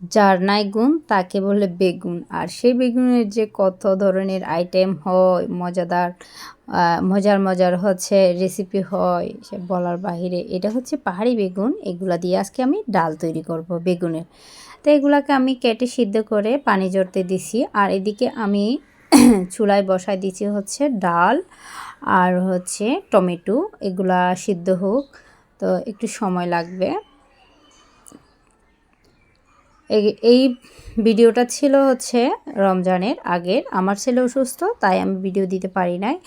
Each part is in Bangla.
যার নাই গুণ, তাকে বলে বেগুন। আর সেই বেগুনের যে কত ধরনের আইটেম হয়, মজাদার মজার মজার হচ্ছে রেসিপি হয়, সে বলার বাহিরে, এটা হচ্ছে পাহাড়ি বেগুন। এগুলা দিয়ে আজকে আমি ডাল তৈরি করব বেগুনের। তো এগুলাকে আমি কেটে সিদ্ধ করে পানি জড়তে দিছি। আর এদিকে আমি চুলায় বসায় দিচ্ছি হচ্ছে ডাল আর হচ্ছে টমেটো। এগুলা সিদ্ধ হোক, তো একটু সময় লাগবে। এই- ভিডিওটা ছিল হচ্ছে রমজানের আগের। আমার ছেলে অসুস্থ তাই আমি ভিডিও দিতে পারি নাই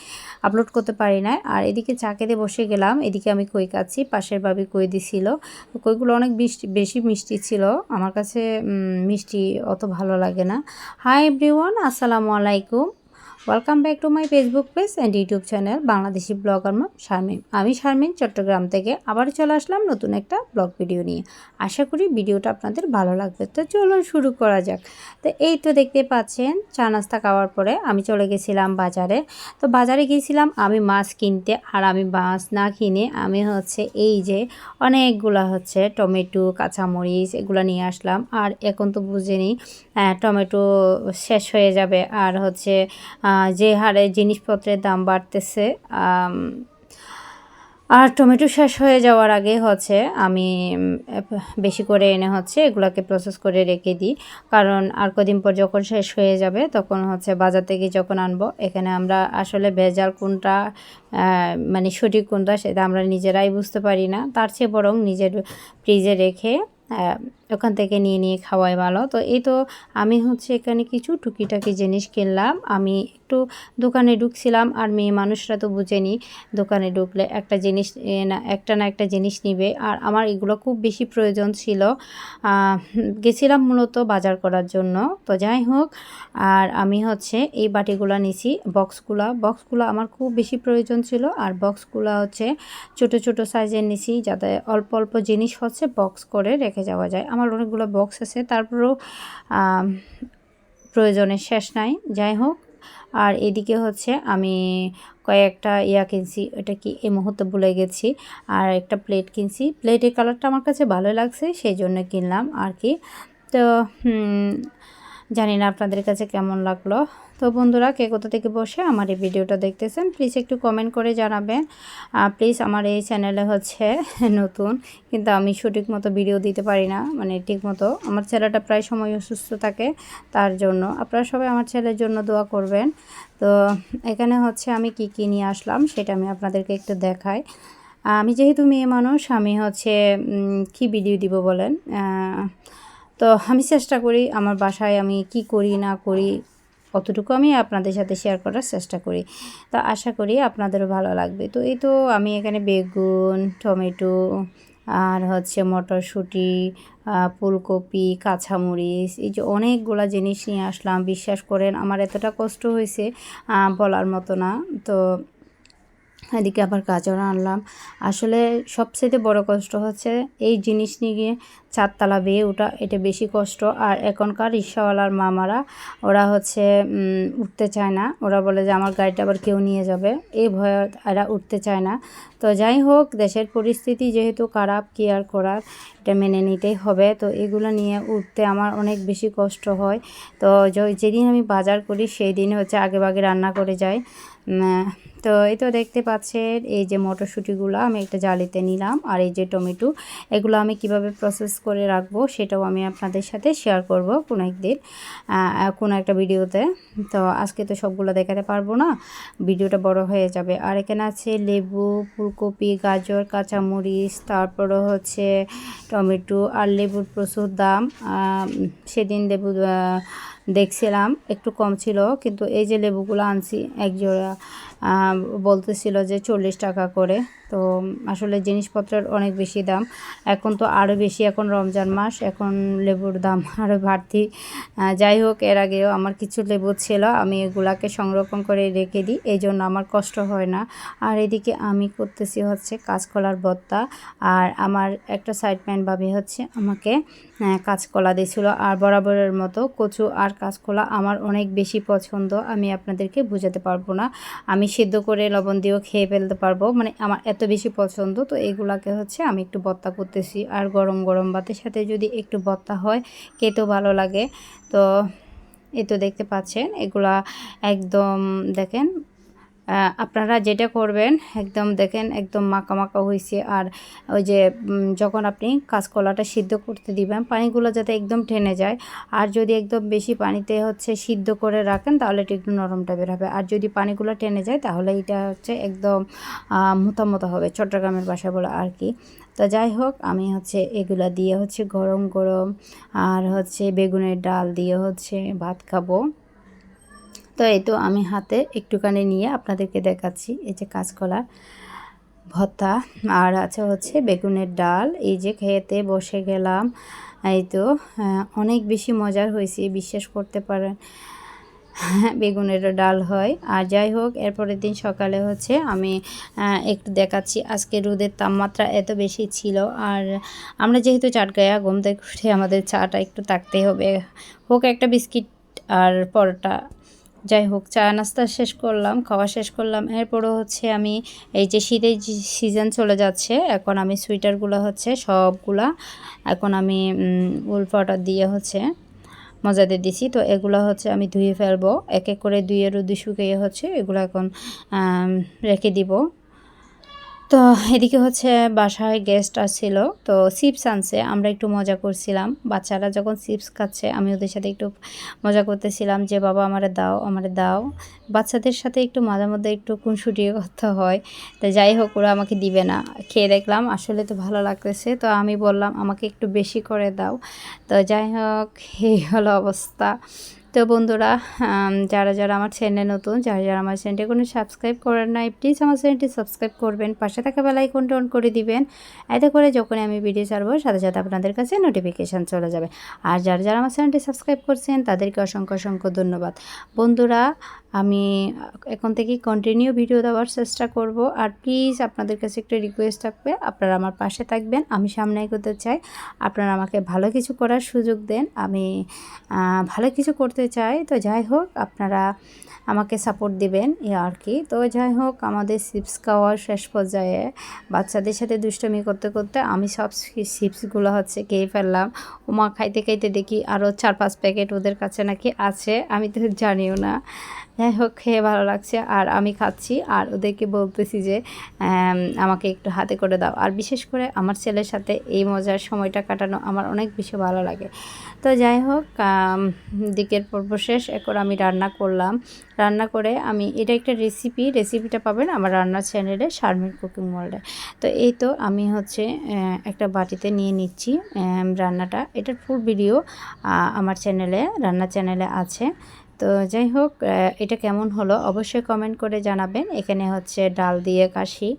আপলোড করতে পারি নাই। আর এদিকে চাকেতে বসে গেলাম, এদিকে আমি কই কাছি পাশের বাবি কই দিছিল। কইগুলো অনেক বেশি মিষ্টি ছিল। আমার কাছে মিষ্টি অত ভালো লাগে না। হাই এভরিওয়ান আসসালামু আলাইকুম। Welcome back to my Facebook page and YouTube channel Bangladeshi blogger মা শারমিন আমি শারমিন চট্টগ্রাম থেকে আবার চলে আসলাম নতুন একটা ব্লগ ভিডিও নিয়ে। আশা করি ভিডিওটা আপনাদের ভালো লাগবে। তো চলুন শুরু করা যাক। তো এই তো দেখতে পাচ্ছেন, চা নাস্তা খাওয়ার পরে আমি চলে গেছিলাম বাজারে। তো বাজারে গিয়েছিলাম, আমি মাছ কিনতে আর আমি মাছ না কিনে আমি হচ্ছে এই যে অনেকগুলা হচ্ছে টমেটো, কাঁচামরিচ এগুলো নিয়ে আসলাম। আর এখন তো বুঝেনি টমেটো শেষ হয়ে যাবে আর হচ্ছে যে হারে জিনিসপত্রের দাম বাড়তেছে আর টমেটো শেষ হয়ে যাওয়ার আগে হচ্ছে আমি বেশি করে এনে হচ্ছে এগুলাকে প্রসেস করে রেখে দিই। কারণ আর কদিন পর যখন শেষ হয়ে যাবে, তখন হচ্ছে বাজার থেকে যখন আনব, এখানে আমরা আসলে ভেজাল কোনটা মানে সঠিক কোনটা, সেটা আমরা নিজেরাই বুঝতে পারি না। তার চেয়ে বরং নিজের ফ্রিজে রেখে ওখান থেকে নিয়ে নিয়ে খাওয়াই ভালো। তো এই তো আমি হচ্ছে এখানে কিছু টুকিটাকি জিনিস কিনলাম। আমি একটু দোকানে ঢুকছিলাম আর মেয়ে মানুষরা তো বুঝেনি দোকানে ঢুকলে একটা জিনিস না, একটা না একটা জিনিস নিবে। আর আমার এগুলো খুব বেশি প্রয়োজন ছিল। গেছিলাম মূলত বাজার করার জন্য। তো যাই হোক, আর আমি হচ্ছে এই বাটিগুলো নিছি, বক্সগুলো। বক্সগুলো আমার খুব বেশি প্রয়োজন ছিল। আর বক্সগুলো হচ্ছে ছোট ছোট সাইজের নিছি যাতে অল্প অল্প জিনিস হচ্ছে বক্স করে রেখে যাওয়া যায়। আমার অনেকগুলো বক্স আছে, তারপরেও প্রয়োজনে প্রয়োজনের শেষ নাই, যাই হোক। আর এদিকে হচ্ছে আমি কয়েকটা ইয়া কিনছি, এটা কি এই মুহূর্তে ভুলে গেছি, আর একটা প্লেট কিনছি। প্লেটের কালারটা আমার কাছে ভালো লাগছে, সেই জন্য কিনলাম আর কি। তো জানি না আপনাদের কাছে কেমন লাগল। তো বন্ধুরা, কে কোথা থেকে বসে আমার এই ভিডিওটা দেখতেছেন প্লিজ একটু কমেন্ট করে জানাবেন। প্লিজ আমার এই চ্যানেলে হচ্ছে নতুন, কিন্তু আমি সঠিক মতো ভিডিও দিতে পারি না মানে ঠিক মতো। আমার ছেলেটা প্রায় সময় অসুস্থ থাকে, তার জন্য। আপনারা সবাই আমার ছেলের জন্য দোয়া করবেন। তো এখানে হচ্ছে আমি কি কী নিয়ে আসলাম, সেটা আমি আপনাদেরকে একটু দেখাই। আমি যেহেতু মেয়ে মানুষ, আমি হচ্ছে কি ভিডিও দিব বলেন? তো আমি চেষ্টা করি আমার বাসায় আমি কি করি, না করি, অতটুকু আমি আপনাদের সাথে শেয়ার করার চেষ্টা করি। তো আশা করি আপনাদেরও ভালো লাগবে। তো এই তো আমি এখানে বেগুন, টমেটো, আর হচ্ছে মটরশুঁটি ফুলকপি, কাঁচামরিচ, এই যে অনেকগুলা জিনিস নিয়ে আসলাম। বিশ্বাস করেন, আমার এতটা কষ্ট হয়েছে বলার মতো না। তো এদিকে আবার গাজর আনলাম। আসলে সবচেয়ে বড় কষ্ট হচ্ছে এই জিনিস নিয়ে গিয়ে চারতলা বেয়ে ওটা এটা বেশি কষ্ট। আর এখনকার রিক্সাওয়ালার মামারা, ওরা হচ্ছে উঠতে চায় না। ওরা বলে যে, আমার গাড়িটা আবার কেউ নিয়ে যাবে। এই ভয়ে এরা উঠতে চায় না। তো যাই হোক, দেশের পরিস্থিতি যেহেতু খারাপ, কি আর করার? এটা মেনে নিতেই হবে। তো এগুলো নিয়ে উঠতে আমার অনেক বেশি কষ্ট হয়। তো যেদিন আমি বাজার করি সেই দিন হচ্ছে আগে ভাগে রান্না করে যাই। তো এই তো দেখতে পাচ্ছেন, এই যে মটরশুঁটিগুলো আমি একটা জালিতে নিলাম আর এই যে টমেটো, এগুলো আমি কীভাবে প্রসেস করে রাখব সেটাও আমি আপনাদের সাথে শেয়ার করব কোনো একদিন কোনো একটা ভিডিওতে। তো আজকে তো সবগুলো দেখাতে পারব না, ভিডিওটা বড় হয়ে যাবে। আর এখানে আছে লেবু, ফুলকপি, গাজর, কাঁচামরিচ তারপরে হচ্ছে টমেটো আর লেবুর প্রচুর দাম। সেদিন লেবু দেখছিলাম, একটু কম ছিল, কিন্তু এই যে লেবুগুলো আনছি এক জোড়া বলতেছিল যে চল্লিশ টাকা করে। তো আসলে জিনিসপত্রের অনেক বেশি দাম। এখন তো আরও বেশি, এখন রমজান মাস, এখন লেবুর দাম আরও বাড়তি। যাই হোক, এর আগেও আমার কিছু লেবু ছিল, আমি এগুলাকে সংরক্ষণ করে রেখে দিই, এই জন্য আমার কষ্ট হয় না। আর এদিকে আমি করতেছি হচ্ছে কাঁচকলার ভর্তা আর আমার একটা সাইড ম্যান ভাবি হচ্ছে আমাকে কাঁচকলা দিয়েছিল আর বরাবরের মতো কচু আর কাঁচকলা আমার অনেক বেশি পছন্দ। আমি আপনাদেরকে বোঝাতে পারব না। আমি সিদ্ধ করে লবণ দিয়েও খেয়ে ফেলতে পারব। মানে আমার এত বেশি পছন্দ। তো এগুলাকে হচ্ছে আমি একটু বত্তা করতেছি। আর গরম গরম ভাতের সাথে যদি একটু বত্তা হয়, খেতেও ভালো লাগে। তো এ তো দেখতে পাচ্ছেন, এগুলা একদম দেখেন আপনারা যেটা করবেন, একদম দেখেন, একদম মাখা মাখা হয়েছে আর ওই যে যখন আপনি কাঁচকলাটা সিদ্ধ করতে দিবেন, পানিগুলো যাতে একদম টেনে যায়। আর যদি একদম বেশি পানিতে হচ্ছে সিদ্ধ করে রাখেন, তাহলে এটা একটু নরম টাইপের হবে। আর যদি পানিগুলো টেনে যায়, তাহলে এটা হচ্ছে একদম মোটা হবে, চট্টগ্রামের বাসা বলে আর কি। তো যাই হোক, আমি হচ্ছে এগুলা দিয়ে হচ্ছে গরম গরম, আর হচ্ছে বেগুনের ডাল দিয়ে হচ্ছে ভাত খাব। তো এই তো আমি হাতে একটুখানি নিয়ে আপনাদেরকে দেখাচ্ছি এই যে কাঁচকলার ভর্তা। আর আছে হচ্ছে বেগুনের ডাল এই যে খেতে বসে গেলাম। এই তো অনেক বেশি মজার হয়েছে বিশ্বাস করতে পারেন। হ্যাঁ, বেগুনেরও ডাল হয়। আর যাই হোক এরপরের দিন সকালে হচ্ছে আমি একটু দেখাচ্ছি। আজকে রোদের তাপমাত্রা এত বেশি ছিল। আর আমরা যেহেতু চাটগায়া ঘুম থেকে উঠে আমাদের চাটা একটু থাকতে হবে। হোক একটা বিস্কিট আর পরোটা। যাই হোক চা নাস্তা শেষ করলাম খাওয়া শেষ করলাম। এরপরও হচ্ছে আমি এই যে শীতের সিজন চলে যাচ্ছে এখন আমি সোয়েটারগুলো হচ্ছে সবগুলা এখন আমি উম, উল পাউডার দিয়ে হচ্ছে মজাতে দিছি। তো এগুলো হচ্ছে আমি ধুয়ে ফেলব এক এক করে ধুয়ে রোদে শুকিয়ে হচ্ছে এগুলো এখন রেখে দিব। তো এদিকে হচ্ছে বাসায় গেস্ট আসছিল। তো চিপস আনছে, আমরা একটু মজা করছিলাম। বাচ্চারা যখন চিপস খাচ্ছে, আমি ওদের সাথে একটু মজা করতেছিলাম যে, বাবা, আমারে দাও আমারে দাও। বাচ্চাদের সাথে একটু মাঝে মধ্যে একটু খুনসুটিয়ে কথা হয়। তো যাই হোক, ওরা আমাকে দিবে না। খেয়ে দেখলাম, আসলে তো ভালো লাগতেছে। তো আমি বললাম, আমাকে একটু বেশি করে দাও। তো যাই হোক, এই হলো অবস্থা। তো বন্ধুরা যারা যারা আমার চ্যানেলে নতুন, যারা যারা আমার চ্যানেলটি কোনো সাবস্ক্রাইব করেন নাই প্লিজ আমার চ্যানেলটি সাবস্ক্রাইব করবেন, পাশে থাকা বেল আইকনটা অন করে দিবেন। এতে করে যখন আমি ভিডিও ছাড়বো, সাথে সাথে আপনাদের কাছে নোটিফিকেশান চলে যাবে। আর যারা যারা আমার চ্যানেলটি সাবস্ক্রাইব করছেন, তাদেরকে অসংখ্য অসংখ্য ধন্যবাদ। বন্ধুরা, আমি এখন থেকে কন্টিনিউ ভিডিও দেওয়ার চেষ্টা করব। আর প্লিজ আপনাদের কাছে একটা রিকোয়েস্ট থাকবে, আপনারা আমার পাশে থাকবেন, আমি সামনে এগোতে চাই। আপনারা আমাকে ভালো কিছু করার সুযোগ দেন, আমি ভালো কিছু করতে চাই, তো যাই হোক আপনারা আমাকে সাপোর্ট দিবেন এ আর কি। তো যাই হোক, আমাদের সিপস খাওয়ার শেষ পর্যায়ে বাচ্চাদের সাথে দুষ্টমি করতে করতে আমি সব সিপসগুলো হচ্ছে খেয়ে ফেললাম। ওমা খাইতে খাইতে দেখি আরও চার পাঁচ প্যাকেট ওদের কাছে নাকি আছে, আমি তো জানিও না। যাই হোক খেয়ে ভালো লাগছে। আর আমি খাচ্ছি, আর ওদেরকে বলতেছি যে আমাকে একটু হাতে করে দাও। আর বিশেষ করে আমার ছেলের সাথে এই মজার সময়টা কাটানো আমার অনেক বেশি ভালো লাগে। তো যাই হোক দিকের পর্ব শেষ। এখন আমি রান্না করলাম। রান্না করে আমি, এটা একটা রেসিপি রেসিপিটা পাবেন আমার রান্নার চ্যানেলে শারমিন কুকিং ওয়ার্ল্ডে তো এই তো আমি হচ্ছে একটা বাটিতে নিয়ে নিচ্ছি রান্নাটা। এটার ফুল ভিডিও আমার চ্যানেলে রান্না চ্যানেলে আছে। তো যাই হোক এটা কেমন হলো অবশ্যই কমেন্ট করে জানাবেন। এখানে হচ্ছে ডাল দিয়ে কাশি।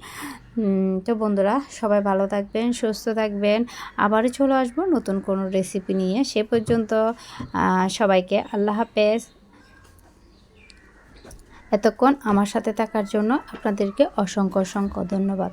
তো বন্ধুরা, সবাই ভালো থাকবেন, সুস্থ থাকবেন। আবারও চলে আসব নতুন কোনো রেসিপি নিয়ে। সে পর্যন্ত সবাইকে আল্লাহ হাফেজ। এতক্ষণ আমার সাথে থাকার জন্য আপনাদেরকে অসংখ্য অসংখ্য ধন্যবাদ।